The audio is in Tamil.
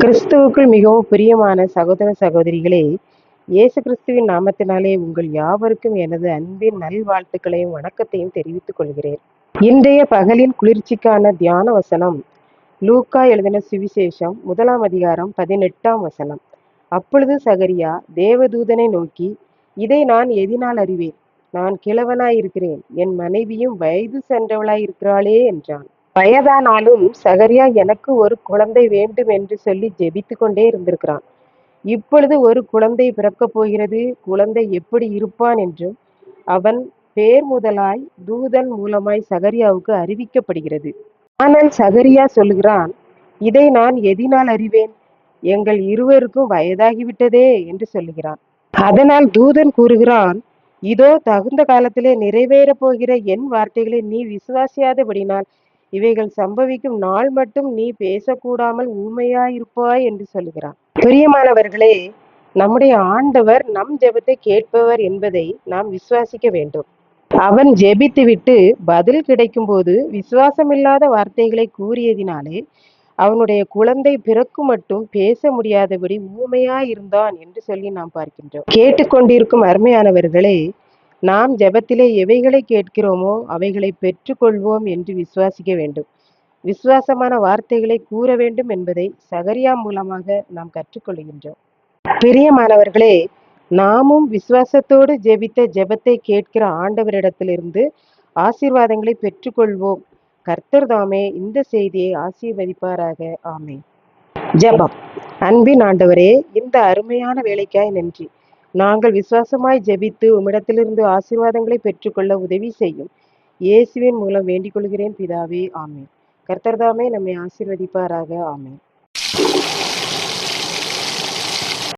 கிறிஸ்துவுக்குள் மிகவும் பிரியமான சகோதர சகோதரிகளே இயேசு கிறிஸ்துவின் நாமத்தினாலே உங்கள் யாவருக்கும் எனது அன்பின் நல்வாழ்த்துக்களையும் வணக்கத்தையும் தெரிவித்துக் கொள்கிறேன். இன்றைய பகலின் குளிர்ச்சிக்கான தியான வசனம் லூக்கா எழுதின சுவிசேஷம் முதலாம் அதிகாரம் பதினெட்டாம் வசனம். அப்பொழுது சகரியா தேவதூதனை நோக்கி இதை நான் எதினால் அறிவேன்? நான் கிழவனாயிருக்கிறேன். என் மனைவியும் வயது சென்றவளாயிருக்கிறாளே என்றான். வயதானாலும் சகரியா எனக்கு ஒரு குழந்தை வேண்டும் என்று சொல்லி ஜெபித்து கொண்டே இருந்திருக்கிறான். இப்பொழுது ஒரு குழந்தை பிறக்கப் போகிறது. குழந்தை எப்படி இருப்பான் என்றும் அவன் பேர் முதலாய் தூதன் மூலமாய் சகரியாவுக்கு அறிவிக்கப்படுகிறது. ஆனால் சகரியா சொல்லுகிறான் இதை நான் எதினால் அறிவேன்? எங்கள் இருவருக்கும் வயதாகிவிட்டதே என்று சொல்லுகிறான். அதனால் தூதன் கூறுகிறான் இதோ தகுந்த காலத்திலே நிறைவேறப் போகிற என் வார்த்தைகளை நீ விசுவாசியாதபடினால் இவைகள் சம்பவிக்கும் நாள் மட்டும் நீ பேசக்கூடாமல் ஊமையாயிருப்பாய் என்று சொல்லுகிறான் பிரியமானவர்களே நம்முடைய ஆண்டவர் நம் ஜெபத்தை கேட்பவர் என்பதை நாம் விசுவாசிக்க வேண்டும். அவன் ஜெபித்துவிட்டு பதில் கிடைக்கும்போது விசுவாசமில்லாத வார்த்தைகளை கூறியதினாலே அவனுடைய குழந்தை பிறக்கும் மட்டும் பேச முடியாதபடி ஊமையாயிருந்தான் என்று சொல்லி நாம் பார்க்கின்றோம். கேட்டுக்கொண்டிருக்கும் அருமையானவர்களே நாம் ஜெபத்திலே எவைகளை கேட்கிறோமோ அவைகளை பெற்றுக்கொள்வோம் என்று விசுவாசிக்க வேண்டும். விசுவாசமான வார்த்தைகளை கூற வேண்டும் என்பதை சகரியா மூலமாக நாம் கற்றுக்கொள்கின்றோம். பிரியமானவர்களே நாமும் விசுவாசத்தோடு ஜெபித்த ஜெபத்தை கேட்கிற ஆண்டவரிடத்திலிருந்து ஆசீர்வாதங்களை பெற்றுக்கொள்வோம். கர்த்தர் தாமே இந்த செய்தியை ஆசீர்வதிப்பாராக. ஆமே ஜெபம். அன்பின் ஆண்டவரே இந்த அருமையான வேலைக்காய் நன்றி. நாங்கள் விசுவாசமாய் ஜெபித்து உம்மிடத்திலிருந்து ஆசீர்வாதங்களை பெற்றுக்கொள்ள உதவி செய்யும். இயேசுவின் மூலம் வேண்டிக் கொள்கிறேன் பிதாவே ஆமேன். கர்த்தர்தாமே நம்மை ஆசீர்வதிப்பாராக ஆமேன்.